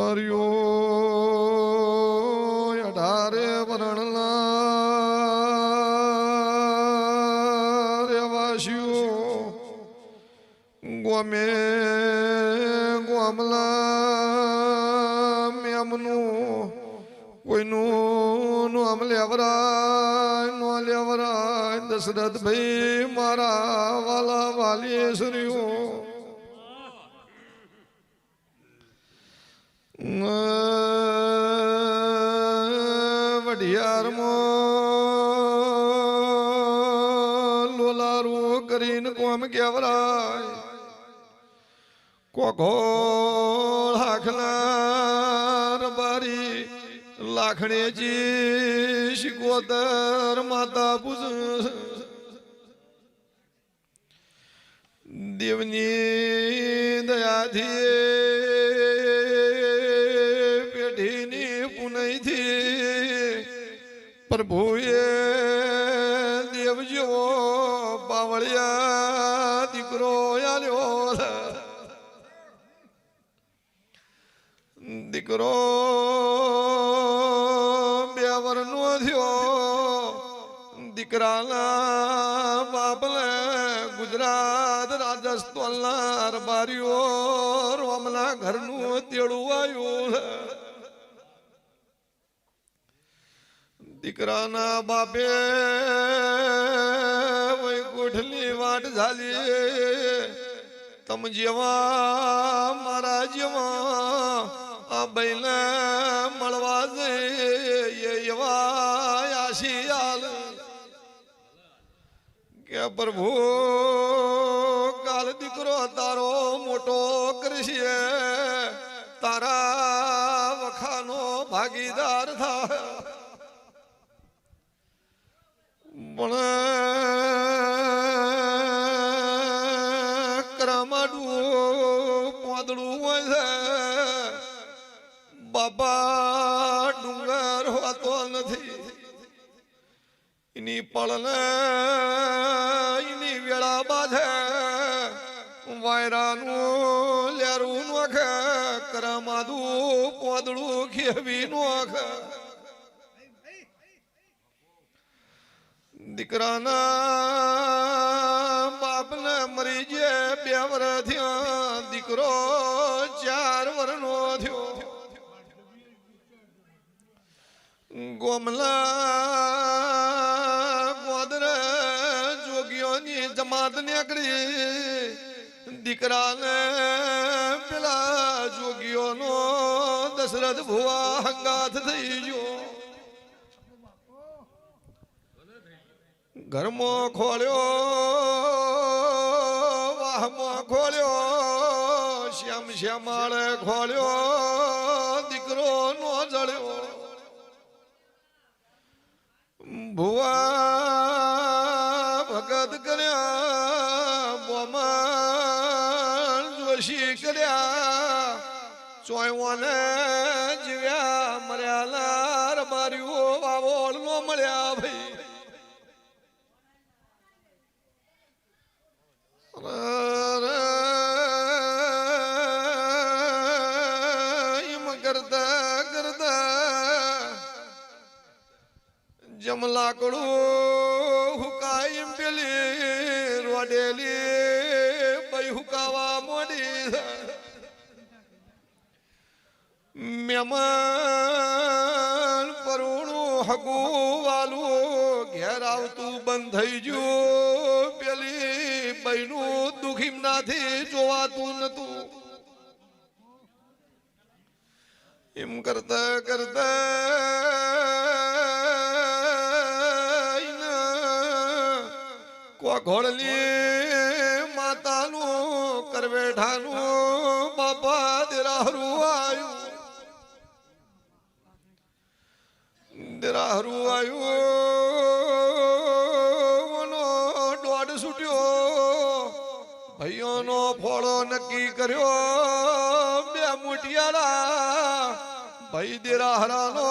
રબારીઓ અઢારે વરણના રેવાસીઓ ગોમે ગોમલા મેમનું કોઈનું નું આમ લેવરાય, નો લેવરાય દશરથભાઈ મારા વાલા વાલીશ્રીઓ. વઢિયારમાં કોમ કેવરાય કોઘોળ લાખનાર બારી લાખણેજી શિકોતર માતા પૂજ. દેવની દયાથી પેઢીની પુનઈથી પ્રભુએ દેવ જેવો બાવળિયા દીકરો આલ્યો દીકરો બે વરનો થયો. દીકરાના બાપલે ગુજરાત, રાજસ્થાનના અરબારીઓ રોમના ઘરનું તેડું આવ્યું દીકરાના બાપે વૈકુંઠની વાટ ઝાલી. તમ જેવા, મારા જેવા બૈને મળવા જઈએ એવા આશિયાલ કે પ્રભુ કાલ દીકરો તારો મોટો કરશે તારા વખાનો ભાગીદાર થાય પણ એની વેળા બાધે. વાયરાનું લેરું નોખે, કરમાદું પોદળું ખેવી નોખે. દીકરાના બાપને મરી જે બે થયા, દીકરો ચાર વરનો થયો. ગોમલા જમાત નીકળી દીકરાને પેલા જોગીઓનો દશરથ ભુવા હંગાથ થઈ ગયો ઘરમાં ખોલ્યો વાહમાં ખોલ્યો શ્યામ શ્યામાળે ખોલ્યો દીકરો નો જળ્યો ભુવા જોશી કર્યા, ચોયવાને જીવ્યા, મર્યા લાર માર્યું વાવોળ નો મળ્યા ભાઈ. કરતા કરતા જમ લાકડું હુકાય એમ પેલી રોડેલી મહેમાન પરુણું હગું વાલું ઘેર આવતું બંધ થઈ ગયું. પેલી બહેનું દુખી નાથી જોવાતું નતું. એમ કરતા કરતા કોઘોળની માતાનું કરવેઠાનું ભાઈઓનો ફોળો નક્કી કર્યો. બે મુટિયાળા ભાઈ દેરાહરાનો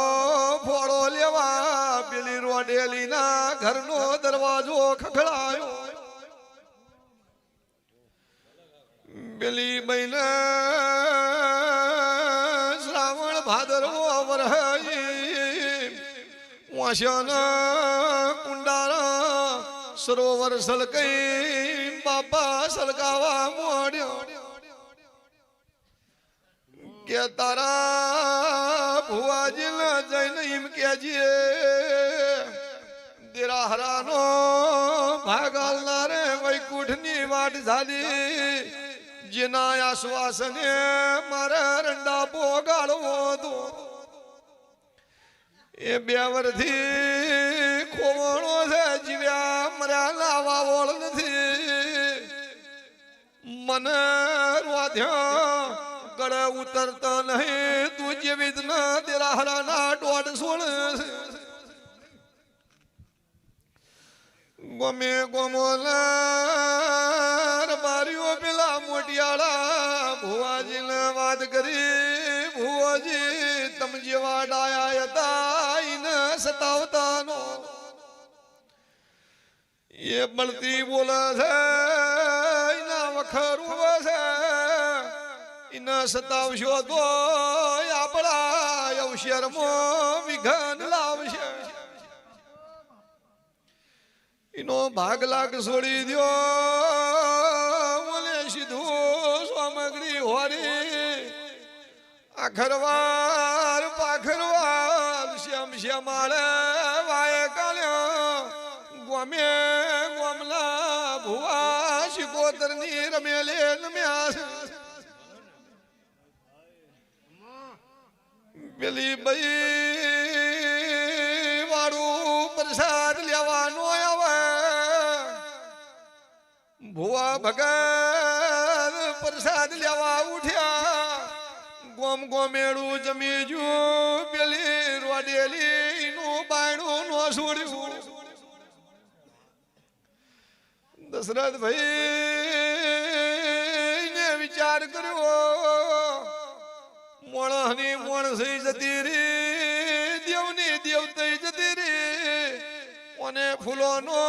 ફોળો લેવા પેલી રોડેલીના ઘરનો દરવાજો ખખડાયો. પેલી બહેને શ્રાવણ ભાદરવો વરહઈ વાંસ્યાના કુંડારા સરોવર સલકઈ બાપા સલકાવા મોડ્યો. કે તારા ભુવાજી જઈને એમ કેજે દેરા હરાનો ભાગાલનારે વૈકુંઠની વાટ ઝાલી, જેના આશ્વાસને મારે રંડા પોગાડવો તો એ બે વરથી મને રોધ્યા ગળે ઉતરતા નહીં, તું જેવી જ ના તેરા હરાના દોઢ સોળ ગમે ગોમોલા બારીઓ પેલા મોટિયાળા ભુવાજીને વાત કરી, ભુવાજી, તમ જેવા ડાયા હતા એને સતાવતા નો એ બળતી બોલે છે વખરું છે એને સતાવશો તો આપણા અવસરમાં વિઘન લાવશે. એનો ભાગ લાગ છોડી દ્યો. મને સીધું સામગ્રી હોરી. આખરવાર પાખરવાર શ્યામ શ્યામાળે વાય કાલ્યો. ગોમે ગોમલા ભુવા શિકોતરની રમેલે પેલી ભાઈ વાળું પ્રસાદ લેવાનો આવે. ભુવા ભગત પ્રસાદ લેવા ઉઠ્યા. ગોમ ગોમેડું જમી જુ પેલી રોડેલી નું બાયણું નો છોડ્યું. દશરથ ભાઈ ને વિચાર કર્યો મોણસની મોણસી જતી રે, દેવની દેવ થઈ જતી રે અને ફૂલોનો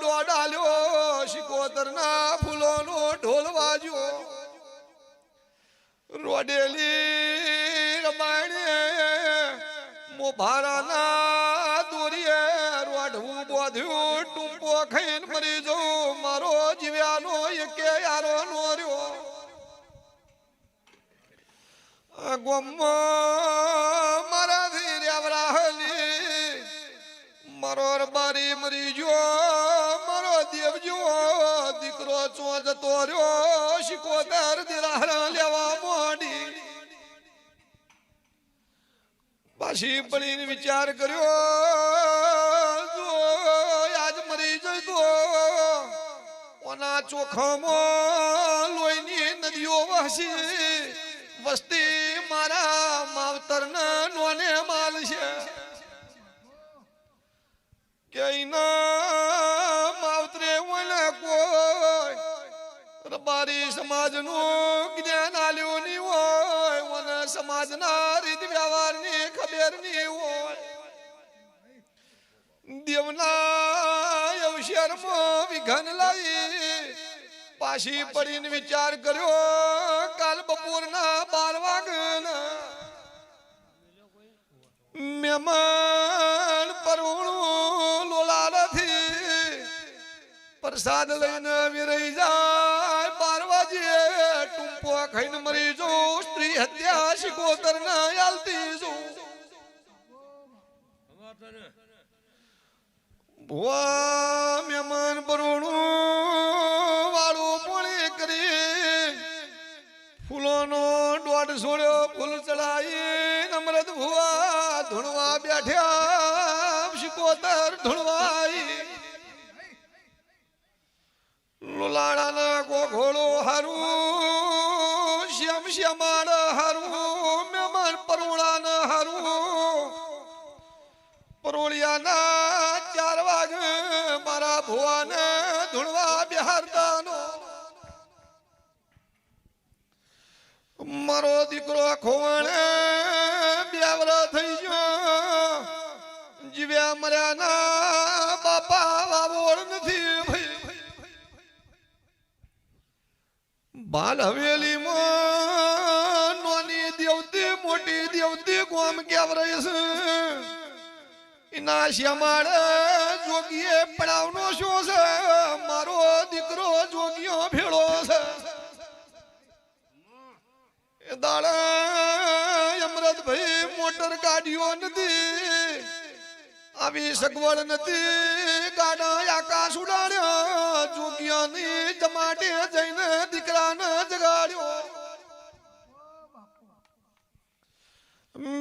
ડોડાલ્યો શિકોતરના ફૂલોનો ઢોલ વાજ્યો. રોડેલી રમાણે મોભારાના મરી જવું મારો જીવ્યાનો એકે યારો નો રહ્યો આ ગોમમાં મારાથી રેવરાહલી મારો રબારી મરી ગયો મારો દેવ જુઓ દીકરો ચો જતો રહ્યો શિકોતર દિરાહરા લેવા મોડી. પાછી પડીને વિચાર કર્યો ઓના ચોખામાં લોહીની નદીઓ વહસી વસ્તી મારા માવતરના નોને માલ છે કે માવતરે ઓલે કોઈ રબારી સમાજનું જ્ઞાન આલ્યું નહીં હોય. ઓને સમાજના રીત વ્યવહારની ખબર નહીં હોય. દેવના અવસરમાં વિઘન લાવી પાછી પડીને વિચાર કર્યો, કાલ બપોરના બાર વાગના મહેમાન લોલા નથી પ્રસાદ લઈને વિરઈ જાય. બાર વાગે ટૂંપો ખાઈને મરી જવું સ્ત્રી હત્યા શિકોતર ના આલતી જવું ભુવા ધૂણવાઈ લોલાડાના ગોઘોળો હારું, શ્યામ શ્યામાડ હારું મહેમાન પરોળાના હારું. પરોળિયાના ચાર વાગ મારા ભુવાને ધૂણવા બિહારતાનો. મારો દીકરો ખોવાણે બ્યાવરા થઈ જીવ્યા બાપા વાવોળ નથી ભાઈ. બાલ હવેલીમાં નોની દેવતી, મોટી દેવતી કોમ કેવરાય છે? એના શ્યામાળ જોગીએ પડાવનો શો છે. મારો દીકરો જોગીઓ ભેળો છે. દાડા અમરતભાઈ મોટર ગાડીઓ નથી. આવી સગવડ નથી ગાડા આકાશ ઉડાડ્યો જોગીઓની જમાટે જઈને દીકરાને જગાડ્યો.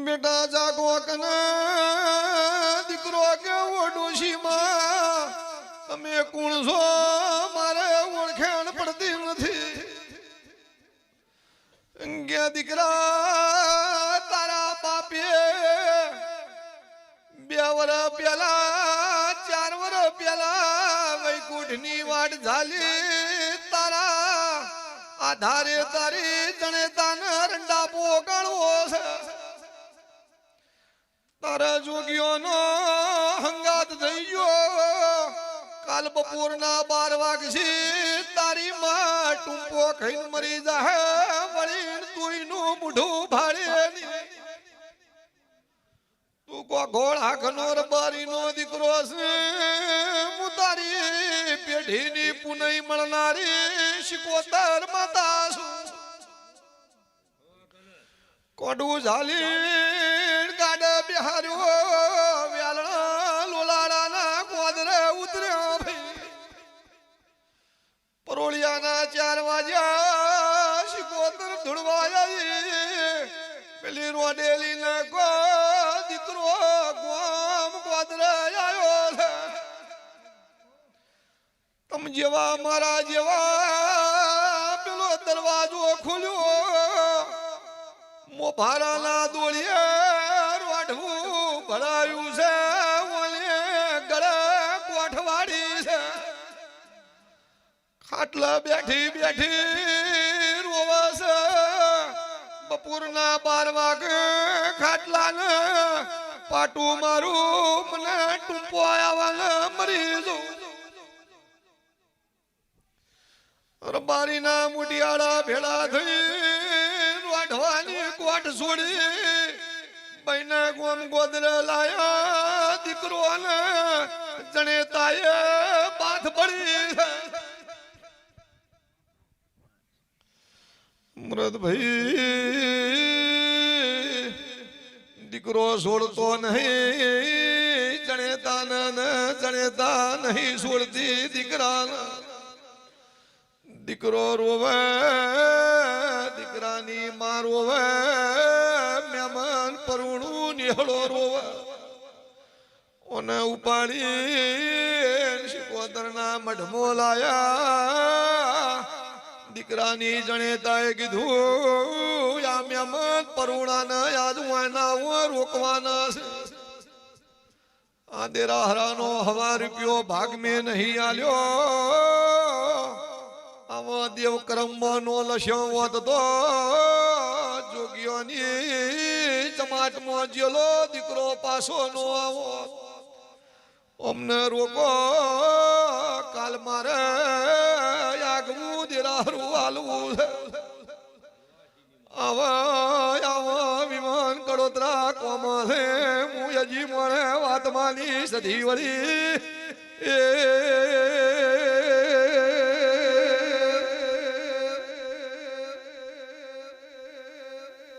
બેટા જાગો કને, દીકરો કે ઓડોશી માં તમે કોણ છો? મારે ઓળખેણ પડતી નથી. ગયા દીકરા બે વર પેલા ચાર વર પેલા, વૈકુંઠની વાટ ઝાલી તારા. આધારે તારી જણેતાને રંડા પોગાળવો છે. તારા જોગીઓનો હંગાત થઈ ગયો કાલ બપોરના બાર વાગશી, તારી માં ટૂંપો ખાઈને મરી જાહે. વળીને તુંયનું મૂઢું ભાડે નહીં. તું કો ઘોડા ઘનોર બારીનો દીકરો છે હું તારી પેઢીની પુનઈ મળનારી શિકોતર માતા છું કોડું ઝાલી ગાડે બિહાર્યો, વ્યાલણા લોલાડાના ગોદરે ઉતર્યો ભાઈ. પરોળિયાના ચાર વાગ્યા શિકોતર જેવા મારા જેવા પેલો દરવાજો ખોલ્યો. મોભારાના દોડીએ રોઢવું ભરાયું છે, ઓલે ગળે કોઠવાડી છે. ખાટલા બેઠી બેઠી રોવાસ બપોરના બાર વાગે ખાટલાને પાટું મારું, મને ટૂંપો આવવાને મરી જવું રબારીના મુટિયાળા ભેળા થઈ વાઢવાની કોટ છોડી બહેને ગોમ ગોદરે લાયા દીકરો ને જણે તાએ બાથ પડી મૃદભાઈ દીકરો છોડતો નહીં જણેતા ને જણેતા નહીં છોડતી દીકરાના. દીકરો રોવે, દીકરાની માં રોવે, મહેમાન પરુણું નિહળો રોવે. ઓને ઉપાડી શિકોતરના મઢમો લાયા. દીકરાની જણેતાએ કીધું આ મહેમાન પરુણાના યાદ વાના રોકવાના છે. આ દેરાહરાનો હવા રૂપિયો ભાગ મેં નહીં આલ્યો. આવો દેવ કર્મનો લસ્યો હોત તો ચમાટમાં જેલો દીકરો પાછો નો આવો. અમને રોકો, કાલ મારે આગવું દિરારું છે. આવા આવા, વિમાન કડોતરા કોમા છે. હું હજી મને વાત માની સધી વળી. એ